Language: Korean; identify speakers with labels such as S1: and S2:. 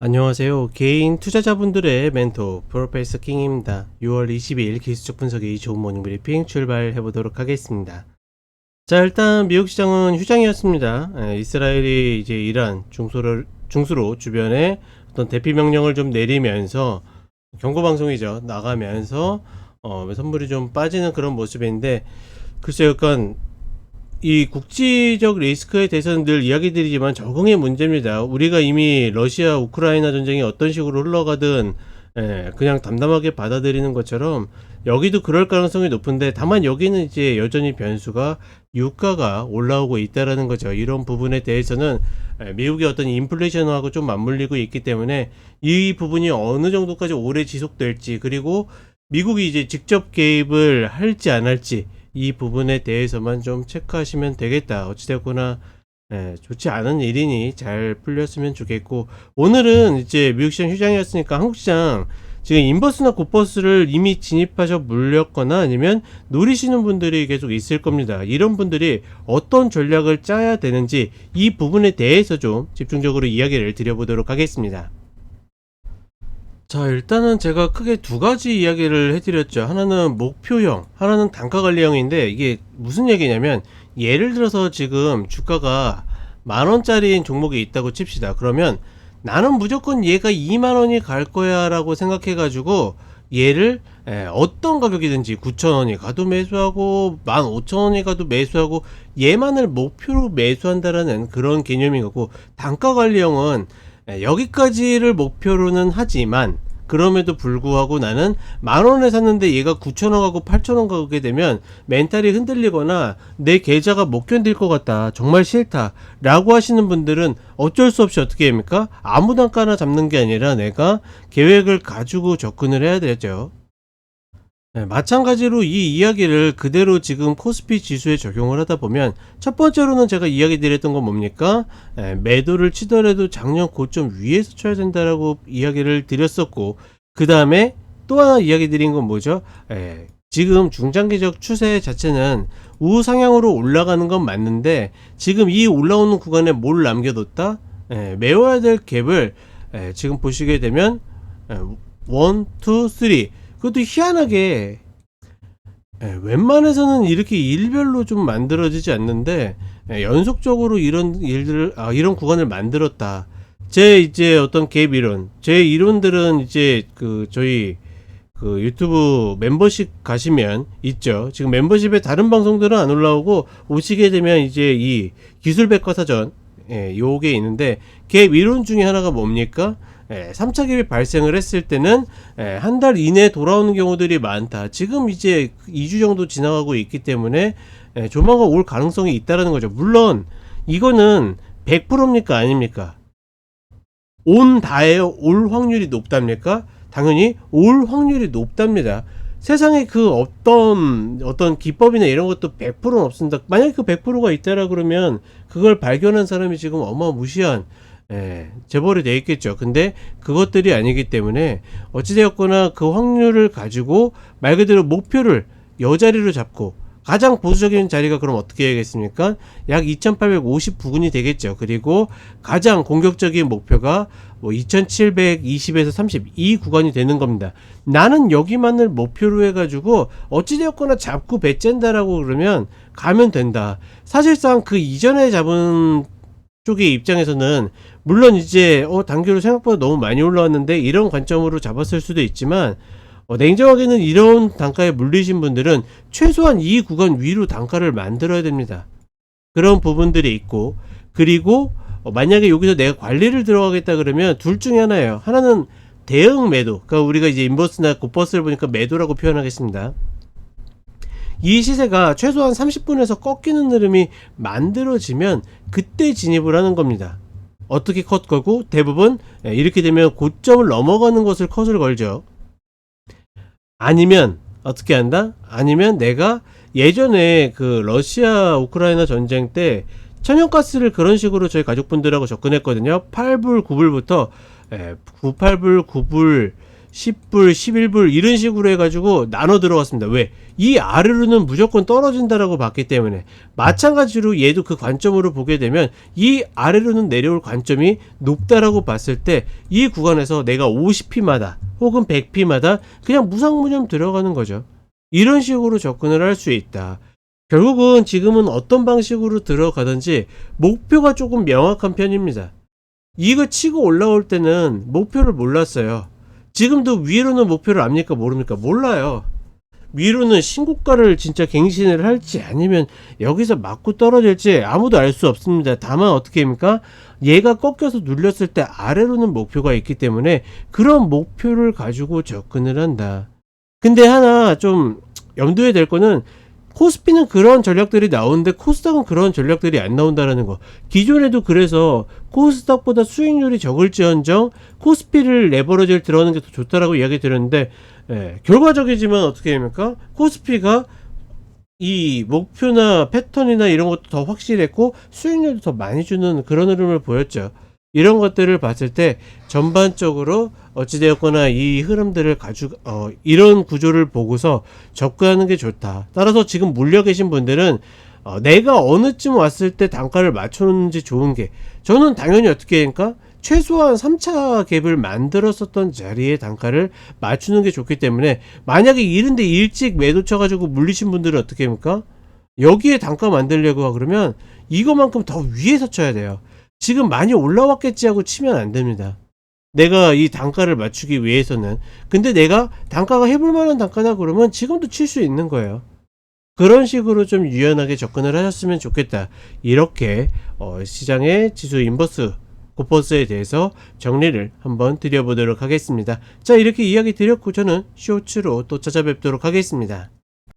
S1: 안녕하세요. 개인 투자자분들의 멘토 프로페서 킹입니다. 6월 22일 기술적 분석의 좋은 모닝 브리핑 출발해 보도록 하겠습니다. 자, 일단 미국 시장은 휴장이었습니다. 에, 이스라엘이 이제 이란 중수를 중수로 주변에 어떤 대피 명령을 좀 내리면서 경고 방송이죠. 나가면서 어, 선물이 좀 빠지는 그런 모습인데 글쎄요, 약간 이 국지적 리스크에 대해서는 늘 이야기 드리지만 적응의 문제입니다. 우리가 이미 러시아 우크라이나 전쟁이 어떤 식으로 흘러가든 예, 그냥 담담하게 받아들이는 것처럼 여기도 그럴 가능성이 높은데 다만 여기는 이제 여전히 변수가 유가가 올라오고 있다라는 거죠. 이런 부분에 대해서는 예, 미국의 어떤 인플레이션하고 좀 맞물리고 있기 때문에 이 부분이 어느 정도까지 오래 지속될지 그리고 미국이 이제 직접 개입을 할지 안 할지 이 부분에 대해서만 좀 체크하시면 되겠다. 어찌됐거나 예, 좋지 않은 일이니 잘 풀렸으면 좋겠고 오늘은 이제 미국 시장 휴장이었으니까 한국 시장 지금 인버스나 굿버스를 이미 진입하셔 물렸거나 아니면 노리시는 분들이 계속 있을 겁니다. 이런 분들이 어떤 전략을 짜야 되는지 이 부분에 대해서 좀 집중적으로 이야기를 드려보도록 하겠습니다. 자, 일단은 제가 크게 두 가지 이야기를 해드렸죠. 하나는 목표형, 하나는 단가 관리형인데 이게 무슨 얘기냐면 예를 들어서 지금 주가가 만 원짜리인 종목이 있다고 칩시다. 그러면 나는 무조건 얘가 2만 원이 갈 거야 라고 생각해 가지고 얘를 에, 어떤 가격이든지 9천 원이 가도 매수하고 15,000원이 가도 매수하고 얘만을 목표로 매수한다라는 그런 개념인 거고 단가 관리형은 에, 여기까지를 목표로는 하지만 그럼에도 불구하고 나는 만 원에 샀는데 얘가 9천 원 가고 8천 원 가게 되면 멘탈이 흔들리거나 내 계좌가 못 견딜 것 같다 정말 싫다 라고 하시는 분들은 어쩔 수 없이 어떻게 합니까? 아무 단가나 잡는 게 아니라 내가 계획을 가지고 접근을 해야 되죠 네, 마찬가지로 이 이야기를 그대로 지금 코스피 지수에 적용을 하다 보면 첫 번째로는 제가 이야기 드렸던 건 뭡니까? 에, 매도를 치더라도 작년 고점 위에서 쳐야 된다라고 이야기를 드렸었고 그 다음에 또 하나 이야기 드린 건 뭐죠? 에, 지금 중장기적 추세 자체는 우상향으로 올라가는 건 맞는데 지금 이 올라오는 구간에 뭘 남겨뒀다? 에, 메워야 될 갭을 에, 지금 보시게 되면 에, 1, 2, 3 그것도 희한하게 예, 웬만해서는 이렇게 일별로 좀 만들어지지 않는데 예, 연속적으로 이런 일들을 아, 이런 구간을 만들었다. 제 이제 어떤 갭 이론, 제 이론들은 이제 그 저희 그 유튜브 멤버십 가시면 있죠. 지금 멤버십에 다른 방송들은 안 올라오고 오시게 되면 이제 이 기술 백과사전 예, 요게 있는데 갭 이론 중에 하나가 뭡니까? 예, 3차 갭이 발생을 했을 때는 예, 한 달 이내에 돌아오는 경우들이 많다. 지금 이제 2주 정도 지나가고 있기 때문에 예, 조만간 올 가능성이 있다라는 거죠. 물론 이거는 100%입니까 아닙니까? 온 다예요. 올 확률이 높답니까? 당연히 올 확률이 높답니다. 세상에 그 어떤 어떤 기법이나 이런 것도 100%는 없습니다. 만약에 그 100%가 있다라 그러면 그걸 발견한 사람이 지금 어마무시한 예, 재벌이 돼 있겠죠. 근데 그것들이 아니기 때문에 어찌되었거나 그 확률을 가지고 말 그대로 목표를 여자리로 잡고 가장 보수적인 자리가 그럼 어떻게 해야겠습니까? 약 2850부근이 되겠죠. 그리고 가장 공격적인 목표가 뭐 2720에서 32 구간이 되는 겁니다. 나는 여기만을 목표로 해가지고 어찌되었거나 잡고 배짠다라고 그러면 가면 된다. 사실상 그 이전에 잡은 쪽의 입장에서는 물론 이제 어 단기로 생각보다 너무 많이 올라왔는데 이런 관점으로 잡았을 수도 있지만 어, 냉정하게는 이런 단가에 물리신 분들은 최소한 이 구간 위로 단가를 만들어야 됩니다. 그런 부분들이 있고 그리고 어, 만약에 여기서 내가 관리를 들어가겠다 그러면 둘 중에 하나예요. 하나는 대응 매도. 그러니까 우리가 이제 인버스나 굿버스를 보니까 매도라고 표현하겠습니다. 이 시세가 최소한 30분에서 꺾이는 흐름이 만들어지면 그때 진입을 하는 겁니다. 어떻게 컷 걸고 대부분 예, 이렇게 되면 고점을 넘어가는 것을 컷을 걸죠. 아니면 어떻게 한다? 아니면 내가 예전에 그 러시아 우크라이나 전쟁 때 천연가스를 그런 식으로 저희 가족분들하고 접근했거든요. 8불, 9불부터 예, 9, 8불, 9불 10불, 11불 이런 식으로 해가지고 나눠 들어갔습니다. 왜? 이 아래로는 무조건 떨어진다라고 봤기 때문에 마찬가지로 얘도 그 관점으로 보게 되면 이 아래로는 내려올 관점이 높다라고 봤을 때 이 구간에서 내가 50피마다 혹은 100피마다 그냥 무상무념 들어가는 거죠. 이런 식으로 접근을 할 수 있다. 결국은 지금은 어떤 방식으로 들어가든지 목표가 조금 명확한 편입니다. 이거 치고 올라올 때는 목표를 몰랐어요. 지금도 위로는 목표를 압니까 모릅니까 몰라요. 위로는 신고가를 진짜 갱신을 할지 아니면 여기서 맞고 떨어질지 아무도 알 수 없습니다. 다만 어떻게 합니까? 얘가 꺾여서 눌렸을 때 아래로는 목표가 있기 때문에 그런 목표를 가지고 접근을 한다. 근데 하나 좀 염두에 될 거는 코스피는 그런 전략들이 나오는데 코스닥은 그런 전략들이 안 나온다라는 거. 기존에도 그래서 코스닥보다 수익률이 적을지언정 코스피를 레버러지를 들어가는 게 더 좋다라고 이야기 드렸는데 예, 결과적이지만 어떻게 됩니까? 코스피가 이 목표나 패턴이나 이런 것도 더 확실했고 수익률도 더 많이 주는 그런 흐름을 보였죠. 이런 것들을 봤을 때 전반적으로 어찌되었거나 이 흐름들을 가지고 어, 이런 구조를 보고서 접근하는 게 좋다. 따라서 지금 물려 계신 분들은 어, 내가 어느쯤 왔을 때 단가를 맞춰놓는지 좋은 게 저는 당연히 어떻게 하니까 최소한 3차 갭을 만들었었던 자리에 단가를 맞추는 게 좋기 때문에 만약에 이런데 일찍 매도 쳐가지고 물리신 분들은 어떻게 합니까? 여기에 단가 만들려고 그러면 이거만큼 더 위에서 쳐야 돼요. 지금 많이 올라왔겠지 하고 치면 안 됩니다. 내가 이 단가를 맞추기 위해서는 근데 내가 단가가 해볼 만한 단가다 그러면 지금도 칠 수 있는 거예요. 그런 식으로 좀 유연하게 접근을 하셨으면 좋겠다. 이렇게 어, 시장의 지수 인버스 고퍼스에 대해서 정리를 한번 드려보도록 하겠습니다. 자 이렇게 이야기 드렸고 저는 쇼츠로 또 찾아뵙도록 하겠습니다.